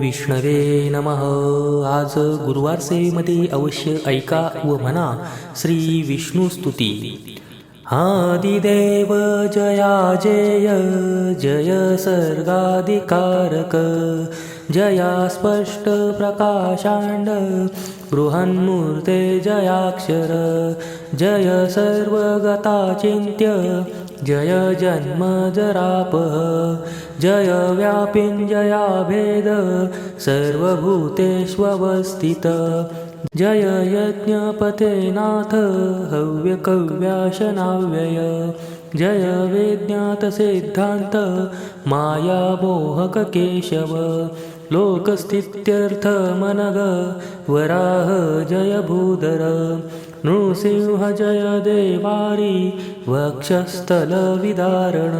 विष्णवे नमः. आज गुरुवार सेवेमध्ये अवश्य ऐका व म्हणा श्री विष्णू स्तुती. आदिदेव जया जय जय सर्गाधिकारक. जया स्पष्ट प्रकाशांड बृहन्मूर्ते जयाक्षर. जय सर्वगता चिन्त्य जय जन्म जराप जय व्यापिञ्जया भेद सर्वभूतेष्वस्थित। जय यज्ञपते नाथ हव्यकव्याशनाव्यय जय वेज्ञातसिद्धान्त मायामोहक लोकस्थित्यर्थ मनग वराह जय भूधर नृसिंह जय देवारी वक्षस्थलविदारण।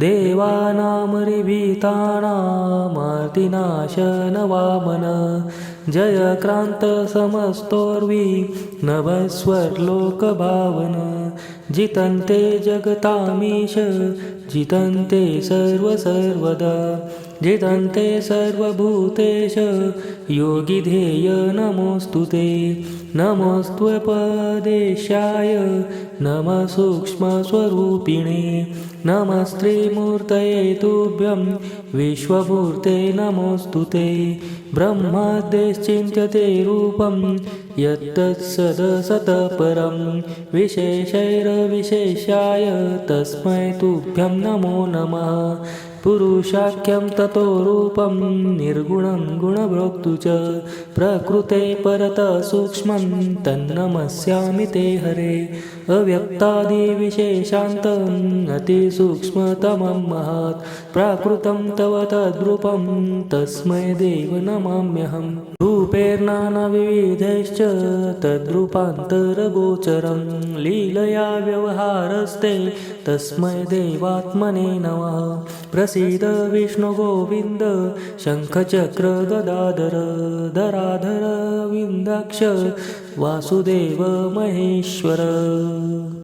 देवानामरिभीतानामार्तिनाशन वामन जय क्रांत समस्तोर्वी नभस्वर्लोकभावन। जितन्ते जगतामीश जितन्ते सर्वसर्वदा जितन्ते सर्वभूतेश योगिधेय नमोऽस्तु ते। नमस्त्वपदेशाय नमः सूक्ष्मस्वरूपिणे। नमस्त्रिमूर्तये तुभ्यं विश्वमूर्ते नमोऽस्तु ते। ब्रह्माद्यश्चिन्त्यते रूपं यत्तत्सदसतपरं विशेषैरविशेषाय तस्मै तुभ्यं नमो नमः पुरुषाख्यं ततो रूपं निर्गुणं गुणभोक्तु च प्रकृते परतः सूक्ष्मं तन्नमस्यामि ते हरे। अव्यक्तादिविशेषान्तम् अतिसूक्ष्मतमं महत्। प्राकृतं तव तद्रूपं तस्मै देव नमाम्यहम् रूपेर्नानाविविधैश्च तद्रूपान्तरगोचरं लीलया व्यवहारस्ते तस्मै देवात्मने नमः। प्रसीद विष्णुगोविन्द शङ्खचक्र गदाधर धराधर विन्दाक्ष वासुदेव महेश्वर